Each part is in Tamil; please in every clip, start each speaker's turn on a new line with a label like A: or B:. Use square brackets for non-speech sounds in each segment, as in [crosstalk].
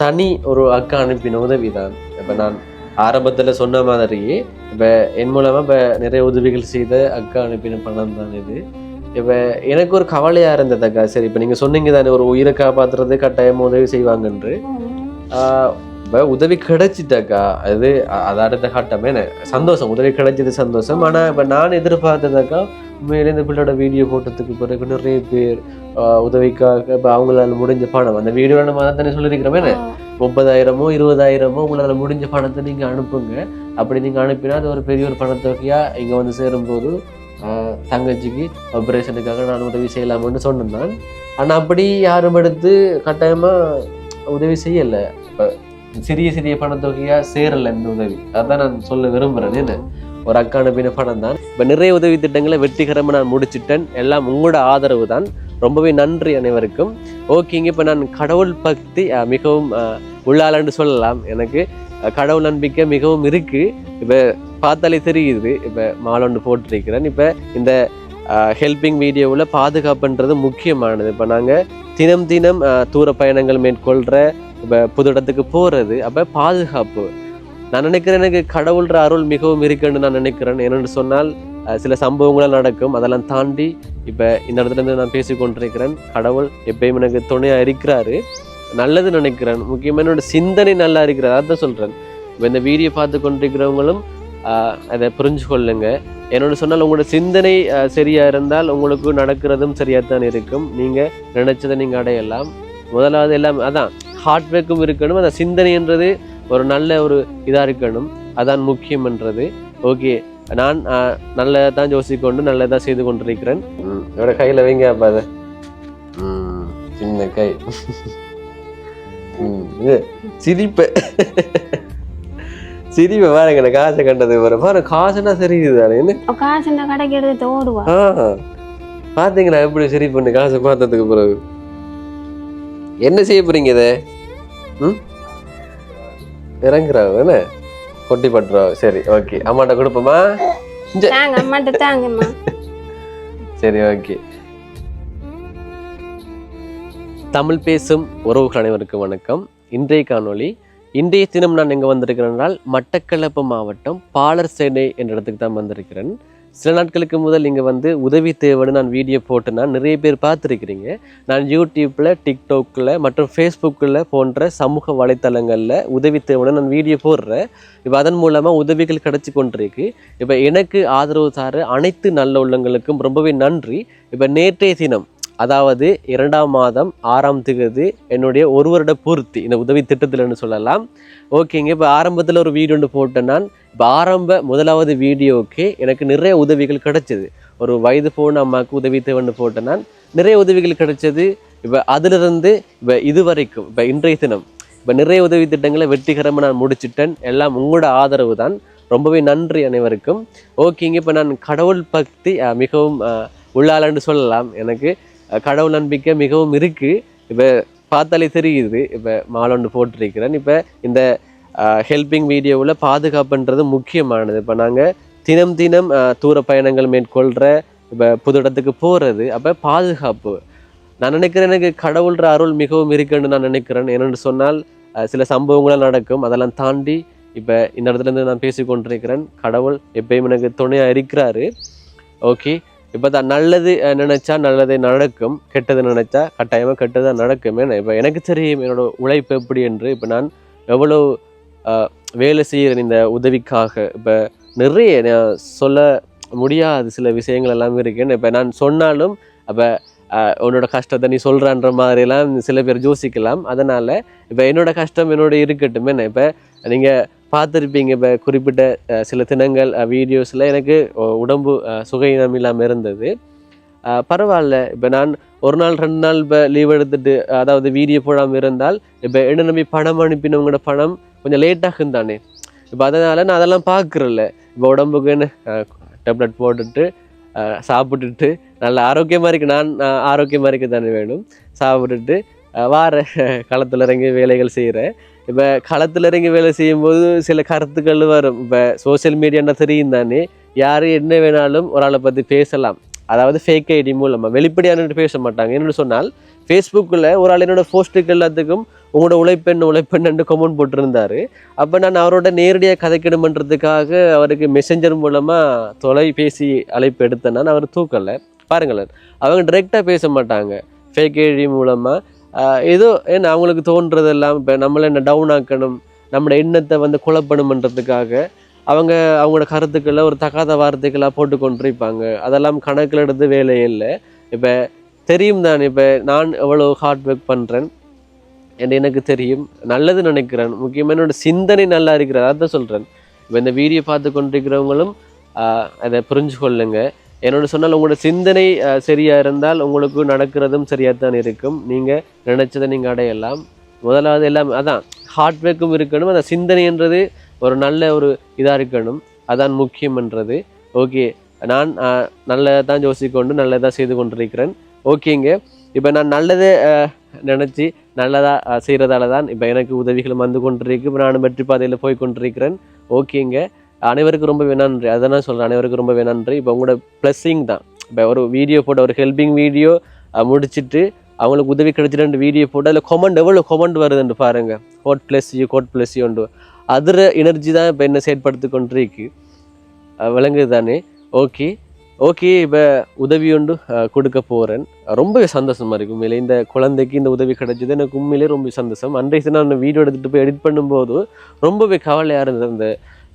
A: தனி ஒரு அக்கா அனுப்பின உதவி தான் இப்போ நான் ஆரம்பத்தில் சொன்ன மாதிரியே இப்போ என் மூலமாக இப்போ நிறைய உதவிகள் செய்த அக்கா அனுப்பின பணம் தான் இது. இப்போ எனக்கு ஒரு கவலையாக இருந்தது அக்கா. சரி இப்போ நீங்கள் சொன்னீங்க தானே ஒரு உயிரை காப்பாற்றுறது கட்டாயமாக உதவி செய்வாங்கன்று. இப்போ உதவி கிடைச்சிட்டாக்கா அது அது அடுத்த கட்டமே. சந்தோஷம். உதவி கிடைச்சது சந்தோஷம். ஆனால் இப்போ நான் எதிர்பார்த்ததாக்கா உண்மையிலே இந்த பிள்ளையோட வீடியோ போட்டதுக்கு பிறகு நிறைய பேர் உதவிக்காக இப்போ அவங்களால முடிஞ்ச பணம் அந்த வீடியோவில் நம்ம அதை தானே சொல்லியிருக்கிறோமே முப்பதாயிரமோ இருபதாயிரமோ உங்களால முடிஞ்ச பணத்தை நீங்க அனுப்புங்க. அப்படி நீங்க அனுப்பினா அது ஒரு பெரிய ஒரு பணத்தொகையா இங்க வந்து சேரும்போது ஆஹ், தங்கச்சிக்கு ஆப்ரேஷனுக்காக நான் உதவி செய்யலாம்னு சொன்னேன் நான். ஆனா அப்படி யாரும் எடுத்து கட்டாயமா உதவி செய்யல. இப்ப சிறிய சிறிய பணத்தொகையா சேரல இந்த உதவி. அதான் நான் சொல்ல விரும்புறேன் என்ன? ஒரு அக்கா அனுப்பின பணம் தான் இப்போ நிறைய உதவி திட்டங்களை வெற்றிகரமாக நான் முடிச்சிட்டேன். எல்லாம் உங்களோட ஆதரவு தான் ரொம்பவே நன்றி அனைவருக்கும். ஓகேங்க இப்போ நான் கடவுள் பக்தி மிகவும் உள்ளாளன்னு சொல்லலாம். எனக்கு கடவுள் நம்பிக்கை மிகவும் இருக்குது இப்போ பார்த்தாலே தெரியுது. இப்போ மாலொன்று போட்டிருக்கிறேன். இப்போ இந்த ஹெல்பிங் வீடியோவில் பாதுகாப்புன்றது முக்கியமானது. இப்போ நாங்கள் தினம் தினம் தூர பயணங்கள் மேற்கொள்கிற இப்போ புது இடத்துக்கு போகிறது அப்போ பாதுகாப்பு. நான் நினைக்கிறேன் எனக்கு கடவுள்ற அருள் மிகவும் இருக்குன்னு நான் நினைக்கிறேன். என்னென்னு சொன்னால் சில சம்பவங்கள் நடக்கும். அதெல்லாம் தாண்டி இப்போ இந்த இடத்துல இருந்து நான் பேசி கொண்டிருக்கிறேன். கடவுள் எப்பயும் எனக்கு துணையாக இருக்கிறாரு. நல்லது நினைக்கிறேன். முக்கியமாக என்னோட சிந்தனை நல்லா இருக்கிறது. அதான் சொல்கிறேன் இப்போ இந்த வீடியோ பார்த்து கொண்டிருக்கிறவங்களும் அதை புரிஞ்சு கொள்ளுங்க. என்னோட சொன்னால் உங்களோட சிந்தனை சரியாக இருந்தால் உங்களுக்கு நடக்கிறதும் சரியாக தான் இருக்கும். நீங்கள் நினச்சதை நீங்கள் அடையலாம். முதலாவது எல்லாம் அதான் ஹார்ட் ஒர்க்கும் இருக்கணும். அந்த சிந்தனைன்றது ஒரு நல்ல ஒரு இதாக இருக்கணும். அதான் முக்கியம்ன்றது. ஓகே. நான் ஆஹ், நல்லதை தான் யோசிக்கொண்டு நல்லதாக செய்து கொண்டிருக்கிறேன். என்னோட கையில் வைங்க அப்போ அதை ம், சின்ன கை. ம், இது சிரிப்பு. சிரிப்பை பாருங்க எனக்கு காசை கண்டது வர பாரு காசுனா தெரியுது தானே என்ன?
B: காசு இந்த கடைக்கு எடுத்து ஓடுவா?
A: ஆ பாத்தீங்களா எப்படி சரி பண்ணு காசை பார்த்ததுக்கு பிறகு. என்ன செய்ய போறீங்க இதை? ம்? இறங்குறாங்க என்ன கொட்டி பட்டுறோம். சரி ஓகே அம்மாட்ட கொடுப்போமா?
B: தாங்க அம்மாட்ட தாங்கம்மா.
A: சரி ஓகே தமிழ் பேசும் உறவுகள் அனைவருக்கும் வணக்கம். இன்றைய காணொளி இன்றைய தினம் நான் எங்கே வந்திருக்கிறேன் என்றால் மட்டக்களப்பு மாவட்டம் பாலர்சேனை என்ற இடத்துக்கு தான் வந்திருக்கிறேன். சில நாட்களுக்கு முதல் இங்கே வந்து உதவி தேவைன்னு நான் வீடியோ போட்டேன்னா நிறைய பேர் பார்த்துருக்கிறீங்க. நான் யூடியூப்பில் டிக்டாக்கில் மற்றும் ஃபேஸ்புக்கில் போன்ற சமூக வலைத்தளங்களில் உதவி தேவைன்னு நான் வீடியோ போடுறேன். இப்போ அதன் மூலமாக உதவிகள் கிடச்சி கொண்டிருக்கு. இப்போ எனக்கு ஆதரவு தார அனைத்து நல்ல உள்ளங்களுக்கும் ரொம்பவே நன்றி. இப்போ நேற்றைய தினம் அதாவது இரண்டாம் மாதம் ஆறாம் திகதி என்னுடைய ஒரு வருட பூர்த்தி இந்த உதவி திட்டத்தில்னு சொல்லலாம். ஓகேங்க இப்போ ஆரம்பத்தில் ஒரு வீடியோ ஒன்று போட்டேன் நான். இப்போ ஆரம்ப முதலாவது வீடியோவுக்கு எனக்கு நிறைய உதவிகள் கிடைச்சது. ஒரு வயது போன அம்மாவுக்கு உதவி தேவைன்னு போட்டேன் நான். நிறைய உதவிகள் கிடைச்சது. இப்போ அதிலிருந்து இப்போ இது வரைக்கும் இப்போ இன்றைய தினம் இப்போ நிறைய உதவி திட்டங்களை வெற்றிகரமாக நான் முடிச்சிட்டேன். எல்லாம் உங்களோட ஆதரவு தான். ரொம்பவே நன்றி அனைவருக்கும். ஓகேங்க இப்போ நான் கடவுள் பக்தி மிகவும் உள்ளாலன்னு சொல்லலாம் எனக்கு. கடவுள் நம்பிக்கை மிகவும் இருக்குது இப்போ பார்த்தாலே தெரியுது. இப்போ மாலொண்டு போட்டிருக்கிறேன். இப்போ இந்த ஹெல்பிங் வீடியோவில் பாதுகாப்புன்றது முக்கியமானது. இப்போ நாங்கள் தினம் தினம் தூர பயணங்கள் மேற்கொள்கிற இப்போ புது இடத்துக்கு போகிறது அப்போ பாதுகாப்பு. நான் நினைக்கிறேன் எனக்கு கடவுள்ற அருள் மிகவும் இருக்குன்னு நான் நினைக்கிறேன். என்னென்னு சொன்னால் சில சம்பவங்களாக நடக்கும். அதெல்லாம் தாண்டி இப்போ இந்த இடத்துல இருந்து நான் பேசி கொண்டிருக்கிறேன் கடவுள் எப்பயும் எனக்கு துணையாக இருக்கிறாரு. ஓகே. இப்போ தான் நல்லது நினச்சா நல்லது நடக்கும் கெட்டது நினச்சா கட்டாயமாக கெட்டதாக நடக்கும். ஏன்னா இப்போ எனக்கு தெரியும் என்னோட உழைப்பு எப்படி என்று இப்போ நான் எவ்வளோ வேலை செய்கிறேன் இந்த உதவிக்காக. இப்போ நிறைய நான் சொல்ல முடியாது சில விஷயங்கள் எல்லாம் இருக்கு இப்போ நான் சொன்னாலும் அப்போ உன்னோட கஷ்டத்தை நீ சொல்கிறான்ற மாதிரிலாம் சில பேர் யோசிக்கலாம். அதனால் இப்போ என்னோடய கஷ்டம் என்னோட இருக்கட்டும். என்ன இப்போ நீங்கள் பார்த்துருப்பீங்க இப்போ குறிப்பிட்ட சில தினங்கள் வீடியோஸில் எனக்கு உடம்பு சுகையினம் இல்லாமல் இருந்தது. பரவாயில்ல இப்போ நான் ஒரு நாள் ரெண்டு நாள் இப்போ லீவ் எடுத்துட்டு அதாவது வீடியோ போடாமல் இருந்தால் இப்போ என்ன நம்பி பணம் அனுப்பினவங்களோட பணம் கொஞ்சம் லேட்டாகும் தானே. இப்போ அதனால் நான் அதெல்லாம் பார்க்குறேன்ல இப்போ உடம்புக்குன்னு டேப்லெட் போட்டுட்டு சாப்பிட்டுட்டு நல்ல ஆரோக்கியமாக இருக்கு நான் ஆரோக்கியமாக இருக்க தானே வேணும். சாப்பிட்டுட்டு வார [laughs] களத்தில் இறங்கி வேலைகள் செய்கிறேன் இப்போ களத்தில் இறங்கி வேலை செய்யும்போது சில கருத்துக்கள் வரும் இப்போ சோஷியல் மீடியான்னா தெரியும் தானே யார் என்ன வேணாலும் ஒரு ஆளை பற்றி பேசலாம் அதாவது ஃபேக் ஐடி மூலமாக வெளிப்படையான பேச மாட்டாங்க என்னென்னு சொன்னால் ஃபேஸ்புக்கில் ஒரு ஆள் என்னோட போஸ்ட்டுக்கு எல்லாத்துக்கும் உங்களோட உழைப்பெண் உழைப்பெண்ணு கமெண்ட் போட்டிருந்தாரு அப்போ நான் அவரோட நேரடியாக கதைக்கணுமன்றதுக்காக அவருக்கு மெசஞ்சர் மூலமாக தொலைபேசி அழைப்பு எடுத்தேன்னா நான் அவர் தூக்கலை பாருங்களேன் அவங்க டைரெக்டாக பேச மாட்டாங்க ஃபேக் ஐடி மூலமாக ஏதோ ஏன்னா அவங்களுக்கு தோன்றதெல்லாம் இப்போ நம்மளை என்ன டவுன் ஆக்கணும் நம்மளோட எண்ணத்தை வந்து குழப்பணுமன்றதுக்காக அவங்க அவங்களோட கருத்துக்களை ஒரு தகாத வார்த்தைகளாக போட்டு கொண்டிருப்பாங்க அதெல்லாம் கணக்கில் எடுத்து வேலையே இல்லை. இப்போ தெரியும் தான் இப்போ நான் எவ்வளோ ஹார்ட் ஒர்க் பண்ணுறேன் என்று எனக்கு தெரியும். நல்லது நினைக்கிறேன். முக்கியமாக என்னோட சிந்தனை நல்லா இருக்கிறது அதான் சொல்கிறேன் இப்போ இந்த வீடியோ பார்த்து கொண்டிருக்கிறவங்களும் அதை புரிஞ்சு கொள்ளுங்கள் என்னோட சொன்னால் உங்களோட சிந்தனை சரியாக இருந்தால் உங்களுக்கு நடக்கிறதும் சரியாக தான் இருக்கும். நீங்கள் நினச்சதை நீங்கள் அடையலாம். முதலாவது எல்லாம் அதான் ஹார்ட் ஒர்க்கும் இருக்கணும். அந்த சிந்தனைன்றது ஒரு நல்ல ஒரு இதாக இருக்கணும். அதான் முக்கியம்ன்றது ஓகே நான் நல்லதை தான் யோசிக்கொண்டு நல்லதாக செய்து கொண்டிருக்கிறேன். ஓகேங்க இப்போ நான் நல்லதே நினச்சி நல்லதாக செய்கிறதால தான் இப்போ எனக்கு உதவிகள் வந்து கொண்டிருக்கு. இப்போ நானும் வெற்றி பாதையில் போய் கொண்டிருக்கிறேன். ஓகேங்க அனைவருக்கும் ரொம்ப வேணான்றி அதை நான் சொல்கிறேன் அனைவருக்கும் ரொம்ப வேணான்றி இப்போ உங்களோட ப்ளஸ்ஸிங் தான். இப்போ ஒரு வீடியோ போட்ட ஒரு ஹெல்பிங் வீடியோ முடிச்சிட்டு அவங்களுக்கு உதவி கிடைச்சிட்டு வீடியோ போட்டு அதில் கொமெண்ட் எவ்வளோ கொமெண்ட் வருதுன்னு பாருங்க. God bless you God bless யூண்டு other energy தான் இப்போ என்ன செயற்படுத்தி கொண்டிருக்கு. விளங்குது தானே? ஓகே ஓகே இப்போ உதவி ஒன்று அஹ், கொடுக்க போகிறேன் ரொம்பவே சந்தோஷமாக இருக்கு உண்மையிலே. இந்த குழந்தைக்கு இந்த உதவி கிடைச்சது எனக்கு உண்மையிலே ரொம்ப சந்தோஷம். அன்றைக்கு நான் வீடியோ எடுத்துகிட்டு போய் எடிட் பண்ணும்போது ரொம்பவே கவலையாக இருந்தது. அந்த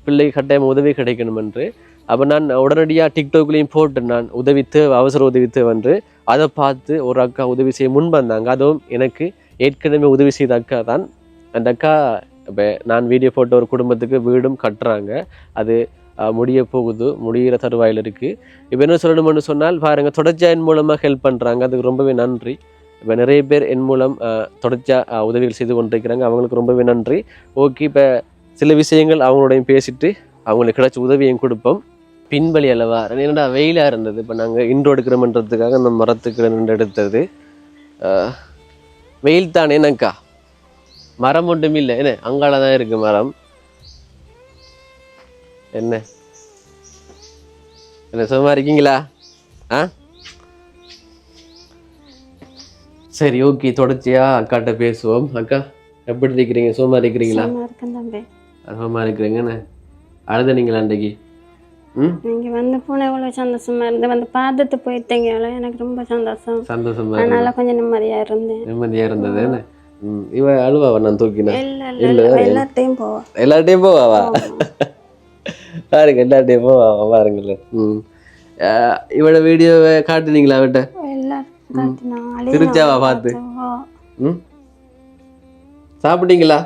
A: பிள்ளை கட்டாயம் உதவி கிடைக்கணும் என்று அப்போ நான் உடனடியாக டிக்டாக்லேயும் போட்டு நான் உதவி தேவை அவசர உதவி தேவைன்று அதை பார்த்து ஒரு அக்கா உதவி செய்ய முன் வந்தாங்க. அதுவும் எனக்கு ஏற்கனவே உதவி செய்த அக்கா தான். அந்த அக்கா இப்போ நான் வீடியோ போட்ட ஒரு குடும்பத்துக்கு வீடும் கட்டுறாங்க. அது முடிய போகுது முடிகிற தருவாயில் இருக்குது இப்போ என்ன சொல்லணும்னு சொன்னால் பாருங்கள் தொடர்ச்சியாக என் மூலமாக ஹெல்ப் பண்ணுறாங்க அதுக்கு ரொம்பவே நன்றி. இப்போ நிறைய பேர் என் மூலம் தொடர்ச்சியாக உதவிகள் செய்து கொண்டிருக்கிறாங்க. அவங்களுக்கு ரொம்பவே நன்றி. ஓகே இப்போ சில விஷயங்கள் அவங்களோடையும் பேசிட்டு அவங்களுக்கு கிடைச்ச உதவியும் கொடுப்போம். பின்வழி அல்லவா? என்னடா வெயிலாக இருந்தது? இப்போ நாங்கள் இன்றோ எடுக்கிறோம்ன்றதுக்காக அந்த மரத்துக்கு நின்று எடுத்தது. வெயில் தானே என்னக்கா? மரம் மட்டும் இல்லை. என்ன? அங்கால தான் இருக்கு மரம். என்ன? என்ன சும்மா இருக்கீங்களா? ஆ? சரி ஓகே. தொடர்ச்சியா அக்காட்ட பேசுவோம். அக்கா எப்படி இருக்கிறீங்க? சும்மா இருக்கிறீங்களா?
B: தம்பி
A: சும்மா இருக்கிறீங்கன்னு அழுதுனீங்களா அன்றைக்கு? ம்?
B: வந்து போன எவ்வளவு சந்தோஷமா இருந்து வந்து பார்த்துட்டு போயிட்டீங்க எனக்கு ரொம்ப சந்தோஷம்.
A: சந்தோஷமா
B: அதனால கொஞ்சம் நிம்மதியா இருந்தேன்.
A: நிம்மதியா இருந்தது என்ன? ம் இவ அழுவாவா நான் தூக்கினேன்
B: இல்ல எல்லாத்தையும் போவா.
A: எல்லார்ட்டையும் போவாவா [laughs] பாருங்க எல்லார்ட்டையும் போவாவா பாருங்களேன் ம். இவளோட வீடியோவை காட்டுனீங்களா அவட்ட? சிரிச்சாவா பார்த்து? ம். சாப்பிட்டீங்களா?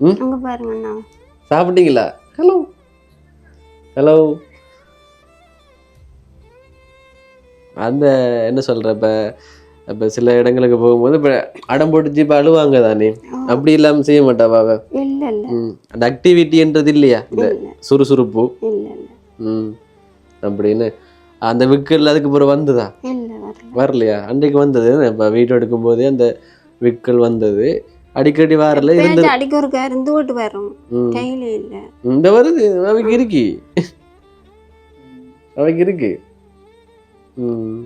B: அங்க
A: சாப்பிட்டீங்களா? ஹலோ ஹலோ அந்த என்ன சொல்ற இப்ப இப்ப சில இடங்களுக்கு போகும்போது இப்ப அடம் போட்டு இப்ப அழுவாங்க தானே? அப்படி இல்லாம செய்ய மாட்டாவா அவ?
B: இல்ல இல்ல.
A: ம். அந்த ஆக்டிவிட்டின்றது இல்லையா? இந்த சுறுசுறுப்பு? ம். அப்படின்னு. அந்த விக்கல் அதுக்கு பிறகு வந்ததா? வரலையா? அன்றைக்கு வந்தது. இப்போ வீடியோ எடுக்கும்போதே அந்த விக்கல் வந்தது. அடிக்கடி வரல இருந்து
B: அடிக்க ஒரு இருந்து ஓட்டு வரும். கையில இல்ல.
A: இந்த வருது அவைக்கு இருக்கு. அவைக்கு இருக்கு. ம்.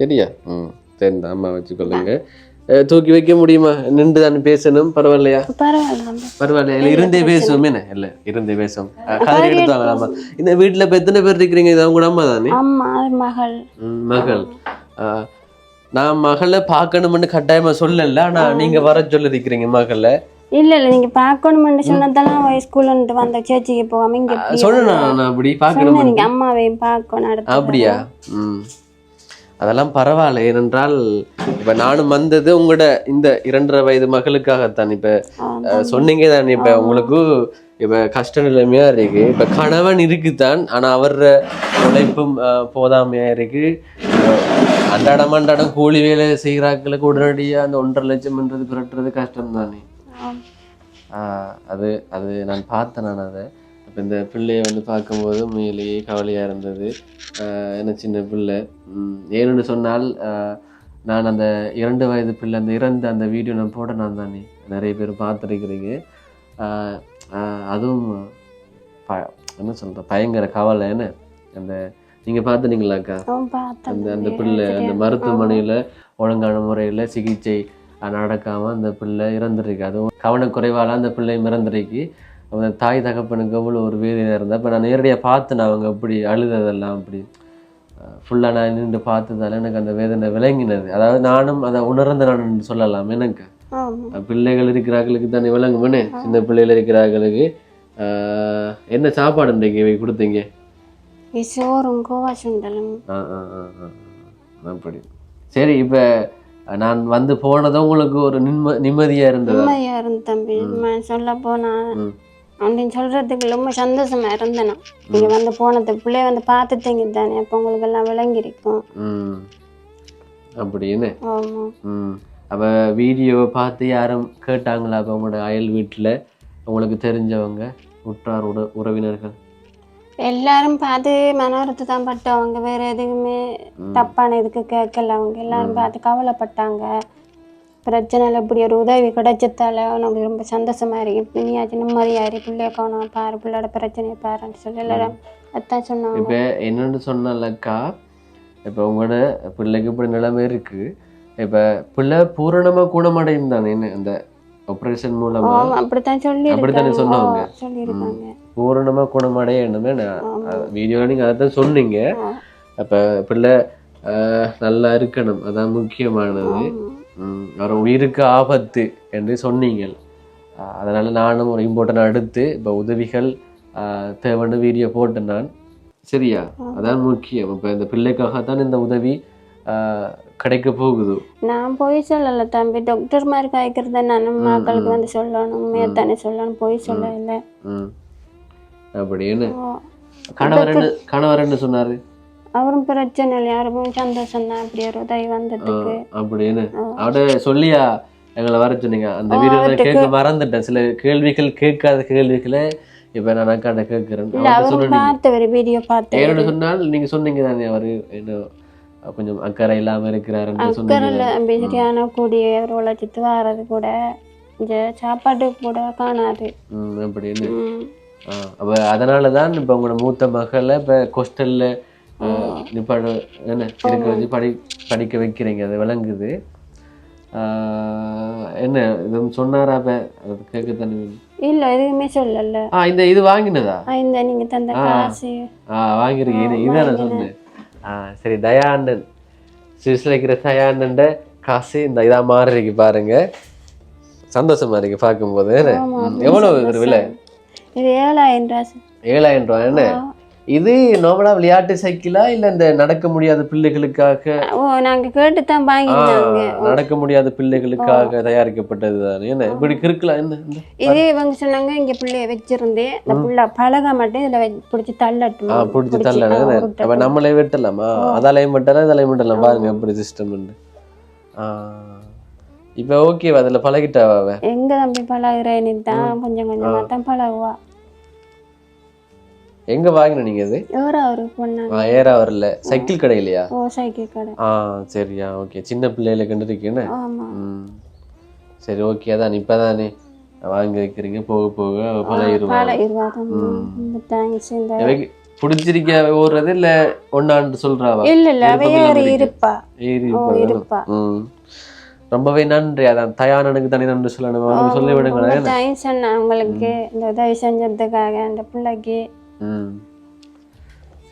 A: சரியா ம். சரி அம்மா வச்சுக்கொள்ளுங்க. தூக்கி வைக்க முடியுமா? நின்று தானே பேசணும் பரவாயில்லையா?
B: பரவாயில்ல தம்பி
A: பரவாயில்ல இல்ல இருந்தே பேசுவோம் என்ன? இல்ல இருந்தே பேசுவோம். அஹ், கதை எடுத்தாங்க ஆமா இந்த வீட்டுல இப்ப எத்தனை பேர் இருக்கிறீங்க? இது அவங்க அம்மா தானே?
B: மகள்.
A: மகள். ஆஹ், நான் மகளை பார்க்கணும்னு கட்டாயமா சொல்லல ஆனா நீங்க வர சொல்லிருக்கிறீங்க மகளை.
B: இல்ல இல்ல நீங்க பாக்கணும்னு சொன்னதெல்லாம் ஸ்கூல்ல வந்த சேர்ச்சிக்கு போகாம இங்க
A: சொன்னா நான் அப்படி பார்க்கணும்
B: நீங்க அம்மாவையும் பார்க்கணும்
A: அப்படியா? ம். அதெல்லாம் பரவாயில்ல ஏனென்றால் இப்ப நானும் வந்தது உங்களோட இந்த இரண்டரை வயது மகளுக்காகத்தான். இப்ப சொன்னீங்க தானே இப்ப உங்களுக்கு இப்ப கஷ்ட நிலைமையா இருக்கு. இப்ப கணவன் இருக்குதான் ஆனா அவர் உழைப்பும் போதாமையா இருக்கு. அன்றாடம் அன்றாடம் கூலி வேலை செய்கிறாக்களுக்கு உடனடியா அந்த ஒன்றரை லட்சம்ன்றது புரட்டுறது கஷ்டம் தானே அது அது நான் பார்த்தேன் நான் அதை. இப்போ இந்த பிள்ளையை வந்து பார்க்கும்போது உண்மையிலேயே கவலையாக இருந்தது. என்ன சின்ன பிள்ளை. ஏன்னு சொன்னால் நான் அந்த இரண்டு வயது பிள்ளை அந்த இறந்த அந்த வீடியோ நான் போட நான் தானே. நிறைய பேர் பார்த்துருக்கிறீங்க. அதுவும் ப என்ன சொல்கிற பயங்கர கவலை என்ன? அந்த நீங்கள் பார்த்துனீங்களாக்கா அந்த அந்த. பிள்ளை அந்த. மருத்துவமனையில் ஒழுங்கான முறையில் சிகிச்சை நடக்காமல் அந்த பிள்ளை இறந்துருக்கு. அதுவும் கவனக்குறைவால் அந்த பிள்ளை இறந்துருக்கு. அவங்க தாய் தகப்பனுக்கு அவ்வளோ ஒரு வேதனையாக இருந்தால் இப்போ நான் நேரடியாக பார்த்தேன் அவங்க அப்படி அழுததெல்லாம் அப்படி ஃபுல்லாக நான் நின்று பார்த்ததால எனக்கு அந்த வேதனை விளங்கினது. அதாவது நானும் அதை உணர்ந்த நான் சொல்லலாம் எனக்கு பிள்ளைகள் இருக்கிறார்களுக்கு தானே விளங்குமனே? சின்ன பிள்ளைகள் இருக்கிறார்களுக்கு என்ன சாப்பாடு இன்றைக்கு கொடுத்தீங்க?
B: இது சோறும் கோவா சுண்டலும்.
A: ஆ ஆ ஆ ஆ, ஆ. அப்படி. சரி இப்போ நான் வந்து போனதும் உங்களுக்கு ஒரு நிம்ம நிம்மதியாக இருந்ததா?
B: உண்மையா இருந்து தம்பி. சொல்ல போனா
A: ம்.
B: அப்படின்னு சொல்றதுக்கு ரொம்ப சந்தோஷமா இருந்தேன். நான். நீங்க வந்து போனது பிள்ளைய வந்து பார்த்துட்டீங்க தானே அப்போ உங்களுக்கு எல்லாம் விளங்கிருக்கும்
A: ம். அப்படின்னு.
B: ஆமா.
A: ம். அப்போ வீடியோவை பார்த்து யாரும் கேட்டாங்களா? அப்போ உங்களோட அயல் வீட்டில் உங்களுக்கு தெரிஞ்சவங்க உற்றார் உற உறவினர்கள்?
B: எல்லாரும் பார்த்து மன வருத்தம் தான் பட்டவங்க வேற எதுவுமே தப்பான இதுக்கு கேட்கல. அவங்க எல்லாரும் பார்த்து கவலைப்பட்டாங்க. பிரச்சனையில் இப்படி ஒரு உதவி கிடைச்சதால உனக்கு ரொம்ப சந்தோஷமா இருக்கு. நீயாச்சும் நிம்மதியா இருக்கு பிள்ளைய கவனம் பாரு. பிள்ளையோட பிரச்சனையை பாருன்னு சொல்லி எல்லாரும் அதான் சொன்னாங்க.
A: இப்போ என்னன்னு சொன்னாலக்கா இப்போ உங்களோட பிள்ளைக்கு இப்படி நிலைமை இருக்கு. இப்போ பிள்ளை பூரணமாக குணமடையும் தானே அந்த ஆப்ரேஷன் மூலமா
B: அப்படித்தான் சொல்லி
A: அப்படித்தானே சொன்னவங்க.
B: சொல்லியிருக்காங்க.
A: பூரணமாக குணமடையணுமே
B: ஆமா.
A: வீடியோவில் நீங்கள் அதை தான் சொன்னீங்க. அப்போ பிள்ளை நல்லா இருக்கணும். அதான் முக்கியமானது. அவர் உயிருக்கு ஆபத்து என்று சொன்னீங்க ஆஹ், அதனால நானும் ஒரு இம்பார்ட்டன் எடுத்து இப்போ உதவிகள் தேவைன்னு வீடியோ போட்டேன் நான். சரியா? அதான் முக்கியம். இப்போ இந்த பிள்ளைக்காகத்தான் இந்த உதவி ஆஹ், கிடைக்க போகுது.
B: நான் போய் சொல்லல தம்பி. டாக்டர் மாதிரி காய்க்கிறத நான் மக்களுக்கு வந்து சொல்லணும். உண்மையத்தானே சொல்லணும். போய் சொல்லல.
A: அப்படின்னு கணவர் என்ன கணவர் என்ன சொன்னாரு.
B: அவரும் பிரச்சனை இல்லை யாருக்கும் சந்தோஷம் தான் அப்படி ஒரு உதவி வந்ததுக்கு.
A: அப்படின்னு. அவட சொல்லியா? எங்களை வர சொன்னீங்க. அந்த வீடியோ கேட்க மறந்துட்டேன். சில கேள்விகள் கேட்காத கேள்விகளை இப்ப நான் அக்காண்ட கேட்கிறேன்.
B: பார்த்தவர் வீடியோ பார்த்தேன்
A: சொன்னால் நீங்க சொன்னீங்க தானே அவரு? என்ன கொஞ்சம் அக்கறை இல்லாம சொன்னீங்க.
B: அக்கறையில் சரியான கூடிய ஒரு உழைச்சிட்டு வர்றது கூட இந்த சாப்பாட்டு கூட காணாது.
A: அப்படின்னு. அப்ப அதனால தான் இப்ப உங்களோட மூத்த மகளை இப்ப நிப்பாடு என்ன இருக்க வச்சு படி படிக்க வைக்கிறீங்க அது விளங்குது. என்ன இதுவும் சொன்னாரா அப்ப அது கேட்கத்தானே வேணும்.
B: இல்ல எதுவுமே சொல்லல.
A: ஆ இந்த இது வாங்கினதா?
B: இந்த நீங்க தந்த காசு.
A: ஆ வாங்கியிருக்கேன் இதான் சொன்னேன். ஆ சரி தயானன் சுவிஸ்ல இருக்கிற தயானண்ட காசு இந்த இதா மாறி இருக்கு பாருங்க. சந்தோஷமா இருக்கு பார்க்கும்போது என்ன?
B: ஆமா,
A: ம், எவ்வளவு விலை?
B: இது ஏழாயிரம்
A: ரூபாய் என்ன இது நார்மலா விளையாட்டு சைக்கிளா? இல்ல இந்த நடக்க முடியாத பிள்ளைகளுக்காக?
B: ஓ நாங்க கேட்டு தான்
A: ஆ,
B: வாங்கியிருந்தாங்க
A: நடக்க முடியாத பிள்ளைகளுக்காக தயாரிக்கப்பட்டது தானே? என்ன? இப்படி இருக்கலாம் என்ன?
B: இதே இவங்க சொன்னாங்க இங்க பிள்ளைய வச்சிருந்தேன் இந்த புள்ள பழக மட்டும் இதுல பிடிச்சி தள்ளட்டும்?
A: ஆ பிடிச்சி
B: பிடிச்சி,
A: தள்ள
B: ஆ, உருட்டட்டும்.
A: அப்ப நம்மளே வெட்டலாமா? அதாலையும் வெட்டலாம் இதாலையும் வெட்டலாம். பாருங்க எப்படி சிஸ்டம் இப்ப ஓகேவா அதுல பழகிட்டாவா அவ?
B: எங்க தம்பி பழகுறேன்னு தான் கொஞ்சம் கொஞ்சமா தான் பழகுவா.
A: எங்க வாங்கின நீங்க இது
B: எவரோ ஒரு பொண்ணாங்க
A: ஆ, ஏறா வரல. சைக்கிள் கடையிலையா?
B: ஓ சைக்கிள் கடை.
A: ஆ சரியா ஓகே சின்ன பிள்ளைகளை கண்டு இருக்கேன்னு
B: ஆமா.
A: சரி ஓகே அதான் இப்பதானே. வாங்கி வைக்கிறீங்க போக போக எனக்கு பிடிச்சிருக்க ஓடுறது இல்ல ஒன்னான்னு சொல்றாவா
B: இல்ல இல்ல ஏறி இருப்பா.
A: ஏறி இருப்பா. ரொம்பவே நன்றி. அதான் தயானனுக்கு தனி நன்றி சொல்லணும். சொல்லி
B: தேங்க்ஸ் அண்ணா. உங்களுக்கு இந்த உதவி செஞ்சதுக்காக அந்த பிள்ளைக்கு.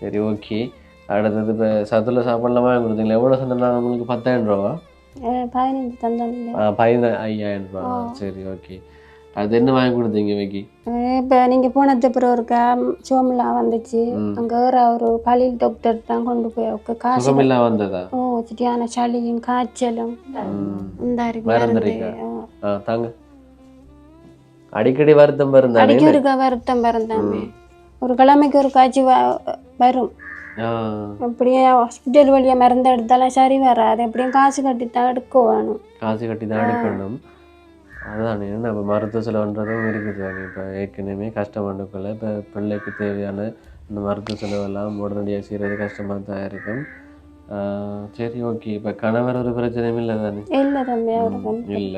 A: சரி ஓகே. அடுத்தது இப்போ சத்துல சாப்பாடுலாம் கொடுத்தீங்களா? எவ்வளோ சொன்னா உங்களுக்கு பத்தாயிரம்
B: அஹ் பதினஞ்சு தந்தோம்ல
A: ஆ பதினா ஐயாயிரம் ரூபா. சரி ஓகே. அது என்ன வாங்கி கொடுத்தீங்க வைக்கி?
B: இப்போ நீங்க போனது அப்புறம் ஒரு சோமலா வந்துச்சு. அங்க ஒரு பள்ளியில் டாக்டர் தான் கொண்டு போய் அவருக்கு காசு
A: வந்ததா?
B: ஓ சரியான சளியும் காய்ச்சலும். இந்த இருக்கு
A: இருக்கா? தாங்க. அடிக்கடி வருத்தம் இருந்தானே
B: அடிக்க ஒரு வருத்தம் பிறந்தாமே ஒரு கிழமைக்கு ஒரு காய்ச்சி வரும். அப்படியே ஹாஸ்பிட்டல் வழியா மருந்து எடுத்தாலும் சரி வராது. எப்படியும் காசு கட்டி தான் எடுக்க வேணும்
A: காசு கட்டி தான் எடுக்கணும். அதான் என்ன நம்ம மருத்துவ செலவுன்றதும் இருக்குது. தானே இப்போ ஏற்கனவே கஷ்டமானக்குள்ள இப்போ பிள்ளைக்கு தேவையான இந்த மருத்துவ செலவெல்லாம் உடனடியாக செய்கிறது கஷ்டமாக தான் இருக்கும். சரி ஓகே. இப்போ கணவர் ஒரு பிரச்சனையும் இல்லை தானே?
B: இல்ல.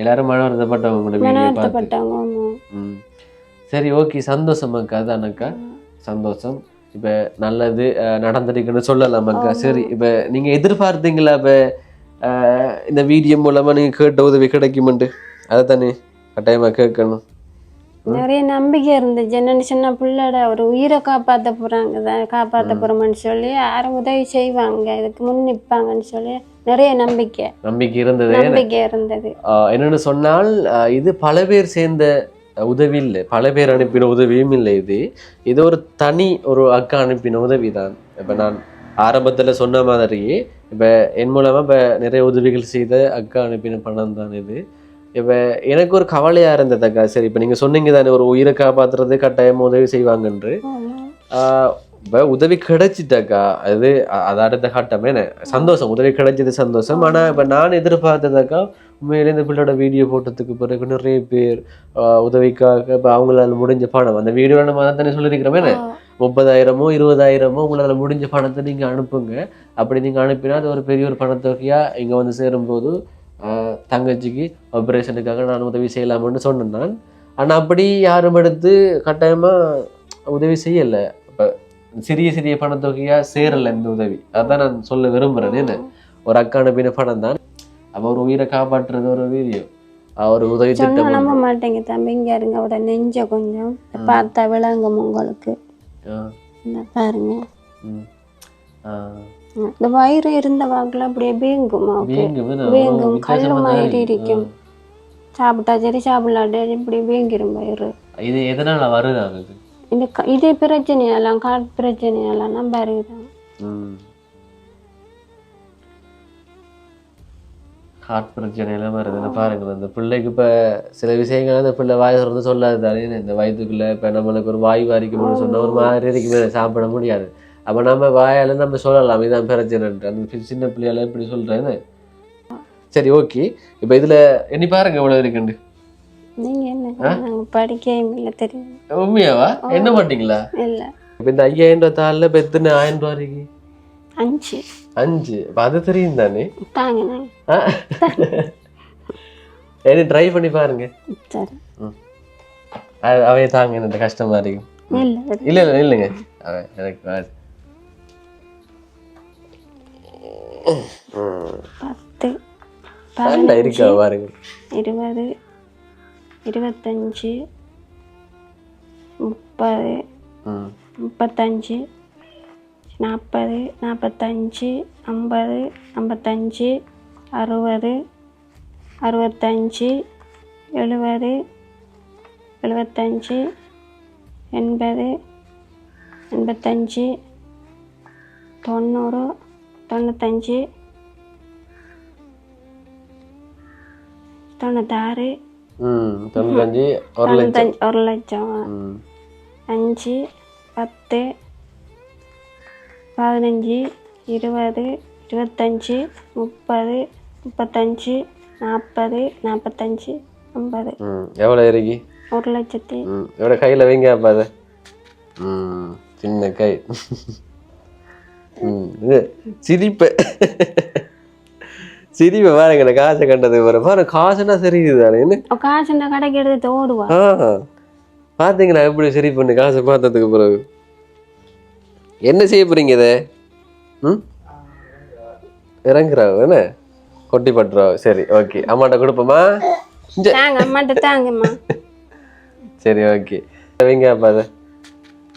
A: எல்லாரும் மன வருத்தப்பட்டவங்க கூட வீடியோ பார்த்து. ம். சரி ஓகே. சந்தோஷம் அக்கா. தானக்கா சந்தோஷம். இப்போ நல்லது நடந்திருக்குன்னு சொல்லலாம் அக்கா. சரி இப்போ நீங்கள் எதிர்பார்த்தீங்களா இப்போ இந்த வீடியோ மூலமா நீங்க கேட்ட உதவி கிடைக்குமெண்டு அதை தானே கட்டாயமா கேட்கணும்
B: நிறைய நம்பிக்கை இருந்துச்சு என்னன்னு சொன்னா பிள்ளைட ஒரு உயிரை காப்பாற்ற போறாங்க காப்பாற்ற போறோம்னு சொல்லி யாரும் உதவி செய்வாங்க இதுக்கு முன் நிற்பாங்கன்னு சொல்லி நிறைய நம்பிக்கை
A: நம்பிக்கை இருந்தது
B: நம்பிக்கை இருந்தது
A: என்னன்னு சொன்னால் இது பல பேர் சேர்ந்த உதவி இல்லை பல பேர் அனுப்பின உதவியும் இல்லை இது இது ஒரு தனி ஒரு அக்கா அனுப்பின உதவி தான் இப்போ நான் ஆரம்பத்துல சொன்ன மாதிரியே இப்போ என் மூலமா இப்போ நிறைய உதவிகள் செய்த அக்கா அனுப்பின பணம் தான் இது. இப்போ எனக்கு ஒரு கவலையா இருந்தது அக்கா. சரி இப்போ நீங்க சொன்னீங்க தானே ஒரு உயிரை காப்பாத்துறது கட்டாயம் உதவி செய்வாங்கன்று. ஆஹ் இப்ப உதவி கிடைச்சிட்டாக்கா அது அ- அது அடுத்த கட்டம். என்ன? சந்தோஷம். உதவி கிடைச்சது சந்தோஷம். ஆனா இப்போ நான் எதிர்பார்த்ததாக்கா உண்மையிலே இந்த பிள்ளையோட வீடியோ போட்டதுக்கு பிறகு நிறைய பேர் உதவிக்காக இப்ப அவங்களால முடிஞ்ச பணம் அந்த வீடியோல நம்ம தானே சொல்லியிருக்கிறோமே? முப்பதாயிரமோ இருபதாயிரமோ உங்களால முடிஞ்ச பணத்தை நீங்க அனுப்புங்க. அப்படி நீங்க அனுப்பினா அது ஒரு பெரிய ஒரு பணத்தொகையா இங்க வந்து சேரும்போது தங்கச்சிக்கு ஆபரேஷனுக்காக நான் உதவி செய்யலாம்னு சொன்னேன் நான். ஆனா அப்படி யாரும் எடுத்து கட்டாயமா உதவி செய்யல. இப்ப சிறிய சிறிய பணத்தொகையா சேரல இந்த உதவி. அதான் நான் சொல்ல விரும்புறேன் என்ன? ஒரு அக்கா அனுப்பின பணம் தான். அப்ப ஒரு உயிரை காப்பாற்றுறது ஒரு வீடியோ. ஒரு உதவி திட்டம்
B: நம்ப. மாட்டேங்க தம்பி இங்க இருங்க அவட நெஞ்ச கொஞ்சம் பார்த்தா விளங்கும் உங்களுக்கு. பாருங்க. இந்த வயிறு இருந்த வாக்குல அப்படியே வீங்கும் வீங்கும் கல்லு மாதிரி
A: இருக்கு.
B: இருக்கும் சாப்பிட்டா சரி சாப்பிடலாட்டே இப்படி வீங்கிரும் வயிறு.
A: இது எதனால வருது
B: இந்த இதே பிரச்சனையெல்லாம் காட் பிரச்சனையெல்லாம் நம்ம வருதுதான்
A: ஹார்ட் பிரச்சனை எல்லாம் வருதுன்னு பாருங்களேன் இந்த பிள்ளைக்கு இப்போ சில விஷயங்கள் அந்த பிள்ளை வாய் திறந்து சொல்லாது தானே. இந்த வயிற்றுக்குள்ள இப்போ நம்மளுக்கு ஒரு வாய் வாரிக்கணும்னு சொன்னா ஒரு மாதிரி இருக்குமே சாப்பிட முடியாது. அப்போ நம்ம வாயால நம்ம சொல்லலாம் இதான் பிரச்சனைன்ட்டு அந்த சின்ன பிள்ளையால இப்படி சொல்றேன்னு சரி ஓகே. இப்போ இதுல எண்ணி பாருங்க எவ்வளவு இருக்குண்டு உண்மையாவா? என்ன மாட்டீங்களா
B: இல்ல.
A: இப்போ இந்த ஐயாயிரம் ரூபாய் தாளில் இப்போ எத்தனை ஆயிரம் ரூபா இருக்கு?
B: அஞ்சு.
A: அஞ்சு. அது தெரியும் தானே?
B: நாங்க
A: ஏன்னு ட்ரை பண்ணி பாருங்க. அவைய தாங்க இந்த கஷ்டமா இருக்கும்
B: இல்ல
A: இல்ல. இல்ல இல்லைங்க. எனக்கு
B: பத்து
A: இருக்கா பாருங்க.
B: இருபது இருபத்தஞ்சு முப்பது முப்பத்தஞ்சு நாற்பது நாற்பத்தஞ்சு ஐம்பது ஐம்பத்தஞ்சு அறுபது அறுபத்தஞ்சு எழுபது எழுபத்தஞ்சு எண்பது எண்பத்தஞ்சு தொண்ணூறு தொண்ணூத்தஞ்சு தொண்ணூத்தாறு
A: தொண்ணூத்தஞ்சு ஒரு லட்சம்.
B: அஞ்சு பத்து பதினஞ்சு இருபது இருபத்தஞ்சி முப்பது முப்பத்தஞ்சு நாற்பது நாற்பத்தஞ்சு ஐம்பது.
A: எவ்வளோ இருக்கு
B: ஒரு லட்சத்தி.
A: எவ்வளோ கையில் வைங்க அப்போ அதை. சின்ன கை. சிரிப்பை. சிரிப்பை பாருங்க நான் காசை கண்டது பாரு பாருங்க காசுனா தெரியுது தானே என்ன?
B: காசு இந்த கடைக்கு எடுத்து ஓடுவா.
A: பார்த்தீங்களா எப்படி சரி பண்ணு காசை பார்த்ததுக்கு பிறகு. என்ன செய்ய போறீங்க இதை? ம்? இறங்குறாவு என்ன? கொட்டி பட்டுறாவு சரி ஓகே அம்மாட்ட கொடுப்போமா.
B: தாங்க அம்மாட்ட தாங்கம்மா. [laughs]
A: சரி ஓகே வைங்க அப்பா அதை.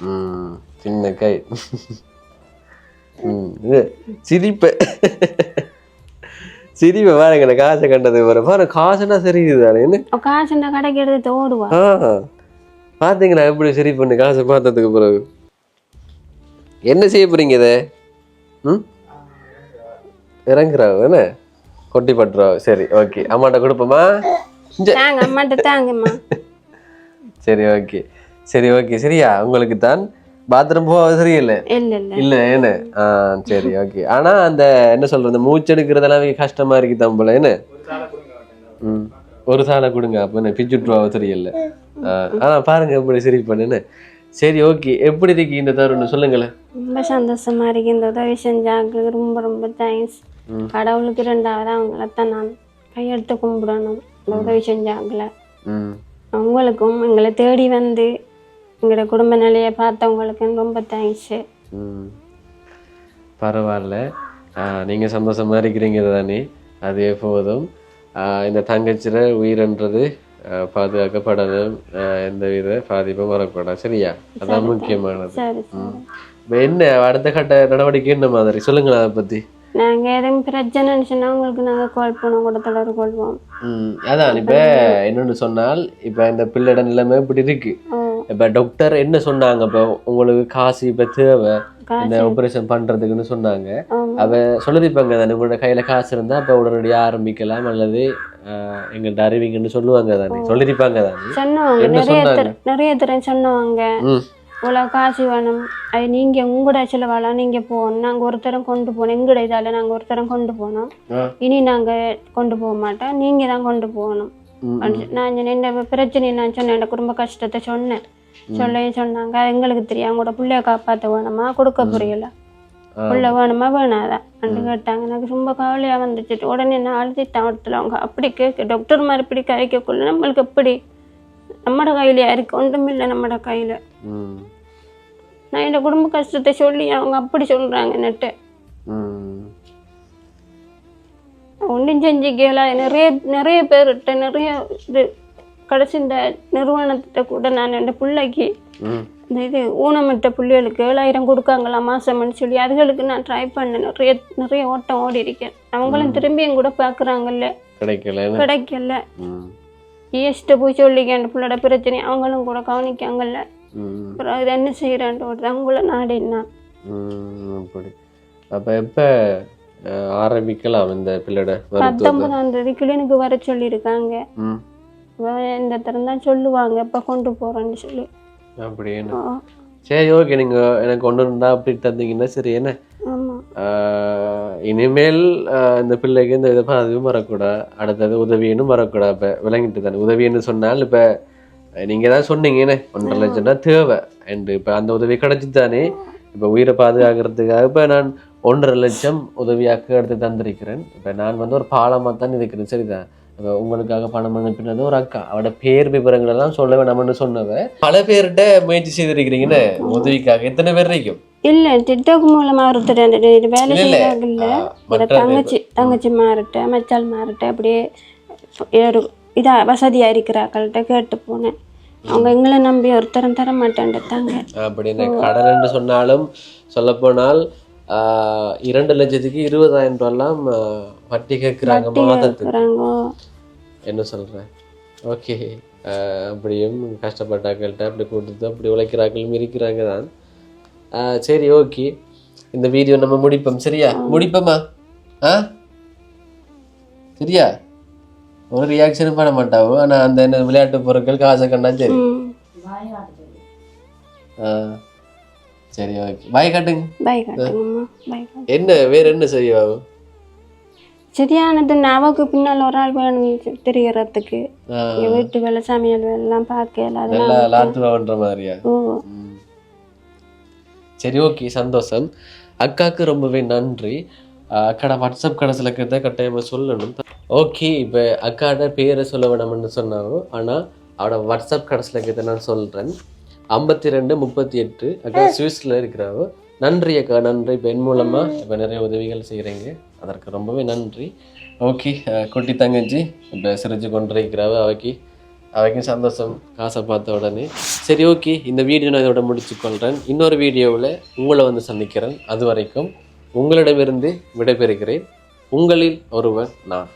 A: ம் சின்ன கை. ம் இது சிரிப்பை. [laughs] சிரிப்பை பாருங்க நான் காசை கண்டது பாரு பாருங்க காசுனா தெரியுது தானே என்ன?
B: காசு இந்த கடைக்கு எடுத்து ஓடுவா.
A: பார்த்தீங்களா எப்படி சரி பண்ணு காசை பார்த்ததுக்கு பிறகு. என்ன செய்ய போறீங்க இதை? ம்? இறங்குறாவு என்ன? கொட்டி பட்டுறாவு சரி ஓகே அம்மாட்ட கொடுப்போமா.
B: தாங்க
A: சரி ஓகே சரி ஓகே சரியா? உங்களுக்கு தான் பாத்ரூம் போக சரியில்லை?
B: இல்ல இல்ல.
A: இல்ல என்ன? ஆ சரி ஓகே ஆனா அந்த என்ன சொல்றது மூச்செடுக்கிறதெல்லாம் கஷ்டமா இருக்கு தம்பல என்ன? ம். ஒரு சாலை கொடுங்க அப்ப என்ன? பிச்சுட்ருவா தெரியல ஆ, ஆனா பாருங்க எப்படி சரி பண்ணுன்னு சரி ஓகே எப்படி இருக்கு இந்த தருணம்? சொல்லுங்களேன்.
B: ரொம்ப சந்தோஷமா இருக்கு. இந்த உதவி செஞ்சாங்க ரொம்ப ரொம்ப தேங்க்ஸ். கடவுளுக்கு ரெண்டாவது அவங்களத்தான் நான் கையெடுத்து கும்பிடணும். இந்த உதவி செஞ்சாங்கள அவங்களுக்கும் எங்களை தேடி வந்து எங்களோட குடும்ப நிலையை பார்த்தவங்களுக்கும் ரொம்ப தேங்க்ஸு
A: பரவாயில்ல. நீங்க சந்தோஷமா இருக்கிறீங்க தானே? அதே போதும். இந்த தங்கச்சிர உயிர்ன்றது பாதுகாக்கப்படணும். எந்த வித பாதிப்பும் வரக்கூடாது. சரியா? அதான் முக்கியமானது. என்ன அடுத்த கட்ட நடவடிக்கை என்ன மாதிரி? சொல்லுங்களேன் அதை பத்தி.
B: நாங்க எதுவும் பிரச்சனைன்னு சொன்னா உங்களுக்கு நாங்க கால் பண்ணோம் கூட தொடர்பு கொள்வோம்.
A: அதான் இப்ப என்னன்னு சொன்னால் இப்ப இந்த பிள்ளைட நிலைமை இப்படி இருக்கு. இப்ப டாக்டர் என்ன சொன்னாங்க? இப்ப உங்களுக்கு காசு இப்ப தேவை. இந்த ஆபரேஷன் பண்றதுக்குன்னு சொன்னாங்க. அவ சொல்லிருப்பாங்க தானே உங்களோட கையில காசு இருந்தா அப்ப உடனடியா ஆரம்பிக்கலாம் அல்லது ஆஹ், எங்கள்ட்ட அறிவிங்கன்னு சொல்லுவாங்க தானே சொல்லிருப்பாங்க தானே. என்ன சொன்னாங்க?
B: நிறைய தரம் சொன்னவங்க
A: ம்.
B: இவ்வளோ காசு வேணும். அது நீங்க உங்களோட செலவாலாம் நீங்க போகணும் நாங்க ஒரு தரம் கொண்டு போனோம். எங்களோட இதால நாங்க ஒரு தரம் கொண்டு போனோம். இனி நாங்க கொண்டு போக மாட்டோம். நீங்க தான் கொண்டு போகணும். நான் இந்த பிரச்சனையை நான் சொன்னேன்? என் குடும்ப கஷ்டத்தை சொன்னேன். சொல்லையும் சொன்னாங்க. எங்களுக்கு தெரியும் அவங்களோட பிள்ளைய காப்பாற்ற வேணுமா? கொடுக்க புரியல. புள்ள வேணுமா? வேணாதான் அப்படின்னு கேட்டாங்க. எனக்கு ரொம்ப கவலையா வந்துச்சு. உடனே நான் அழுத்திட்டேன் இடத்துல அவங்க அப்படி கேட்க டாக்டர் மாதிரி இப்படி கழிக்கக்குள்ள நம்மளுக்கு எப்படி நம்மட கையில இருக்கு ஒன்றுமில்லை நம்மட கையில.
A: ம்.
B: நான் என் குடும்ப கஷ்டத்தை சொல்லி அவங்க அப்படி சொல்றாங்க நட்டு ஒன்றும் செஞ்சுக்கல. நிறைய நிறைய பேர்கிட்ட நிறைய இது கடைசி இந்த நிறுவனத்திட்ட கூட நான் என் பிள்ளைக்கு இந்த இது ஊனமிட்ட பிள்ளைகளுக்கு ஏழாயிரம் கொடுக்காங்களா மாசம்னு சொல்லி அதுகளுக்கு நான் ட்ரை பண்ணேன். நிறைய நிறைய ஓட்டம் ஓடி இருக்கேன் அவங்களும் திரும்பியும் கூட பார்க்குறாங்கல்ல.
A: கிடைக்கல.
B: கிடைக்கல
A: ம்
B: ஈஸ்ட்டை போய் சொல்லிக்க அந்த பிள்ளோட பிரச்சனை அவங்களும் கூட கவனிக்காங்கல்ல. அப்புறம் அது என்ன செய்கிறான்ட்டு ஒரு அவங்கள நாடினா.
A: ம், அப்படி. அப்ப எப்ப ஆரம்பிக்கலாம் இந்த பிள்ளையோட
B: பத்தொன்பதாம் தேதி கிளினிக்கு வர சொல்லியிருக்காங்க. இந்த தரம் தான் சொல்லுவாங்க. எப்போ கொண்டு போகிறேன்னு சொல்லி.
A: அப்படின்னு சரி ஓகே. நீங்க எனக்கு ஒன்று இருந்தா அப்படி தந்தீங்கன்னா சரி என்ன? இனிமேல் இந்த பிள்ளைக்கு இந்த விதமாக அதுவும் வரக்கூடாது அடுத்தது உதவின்னு வரக்கூடாது இப்போ விளங்கிட்டு தானே உதவின்னு சொன்னால் இப்போ நீங்கள் தான் சொன்னீங்கன்னு ஒன்றரை லட்சம்னா தேவை. அண்டு இப்போ அந்த உதவி கிடச்சி தானே இப்போ உயிரை பாதுகாக்கிறதுக்காக இப்போ நான் ஒன்றரை லட்சம் உதவியாக எடுத்து தந்திருக்கிறேன். இப்போ நான் வந்து ஒரு பாலமாக தான் இருக்கிறேன். சரிதான் இப்போ உங்களுக்காக பணம் அனுப்பினது ஒரு அக்கா. அவட பேர் விவரங்கள் எல்லாம் சொல்ல வேணாம்னு சொன்னவ பல பேர்கிட்ட முயற்சி செய்திருக்கிறீங்கன்னு உதவிக்காக எத்தனை பேர் இருக்கும்
B: இல்ல டிக்டாக் மூலமா ஒருத்தர் அந்த இது வேலை. செய்யறாங்க இல்ல. தங்கச்சி தங்கச்சி மாறிட்ட மச்சால் மாறிட்ட அப்படியே இதா வசதியா இருக்கிறாக்கள்கிட்ட கேட்டு போனேன். அவங்க எங்களை நம்பி ஒருத்தரம் தர மாட்டேன்ட்டாங்க
A: அப்படின்னு கடன்னு சொன்னாலும் சொல்லப்போனால் இரண்டு லட்சத்துக்கு இருபதாயிரம் ரூபாய்லாம் வட்டி கேட்குறாங்க மாதத்துக்கு. என்ன சொல்கிறேன் ஓகே. அப்படியும் கஷ்டப்பட்டாக்கள்கிட்ட அப்படி கொடுத்து அப்படி உழைக்கிறாக்களும் இருக்கிறாங்க தான். சரி ஓகே. இந்த வீடியோ நம்ம முடிப்போம். சரியா? முடிப்போமா? ஆ? சரியா? ஒரு ரியாக்ஷனும் பண்ண மாட்டாவோ? ஆனால் அந்த என்ன விளையாட்டு பொருட்கள் காசை கண்டா சரி. ஆ. சரி ஓகே. பாய் காட்டுங்க. என்ன வேற என்ன செய்வாவு
B: சரியானது நாவுக்கு பின்னால் ஒரு ஆள் வேணும் தெரியறதுக்கு வீட்டு வேலை சமையல் வேலை எல்லாம் பார்க்கல அதெல்லாம்
A: லாத்துவான்ற மாதிரியா. சரி ஓகே சந்தோஷம். அக்காவுக்கு ரொம்பவே நன்றி. அக்காட வாட்ஸ்அப் கடைசியில் இருக்கிறத கட்டாயமாக சொல்லணும். ஓகே இப்போ அக்காட பேரை சொல்ல வேணாம்னு சொன்னாவோ ஆனால் அவட வாட்ஸ்அப் கடைசியில் இருக்கிறத நான் சொல்கிறேன் ஐம்பத்தி ரெண்டு முப்பத்தி எட்டு அக்கா சுவிஸில் இருக்கிறாவோ நன்றி அக்கா நன்றி. இப்போ என் மூலமாக இப்போ நிறைய உதவிகள் செய்கிறீங்க அதற்கு ரொம்பவே நன்றி. ஓகே குட்டி தங்கச்சி இப்போ சிரிச்சு கொண்டிருக்கிறாவோ அவைக்கு. அவைக்கும் சந்தோஷம். காசை பார்த்த உடனே சரி ஓகே இந்த வீடியோ நான் இதோட முடிச்சுக்கொள்கிறேன் இன்னொரு வீடியோவில் உங்களை வந்து சந்திக்கிறேன். அது வரைக்கும் உங்களிடமிருந்து விடைபெறுகிறேன். உங்களில் ஒருவன் நான்.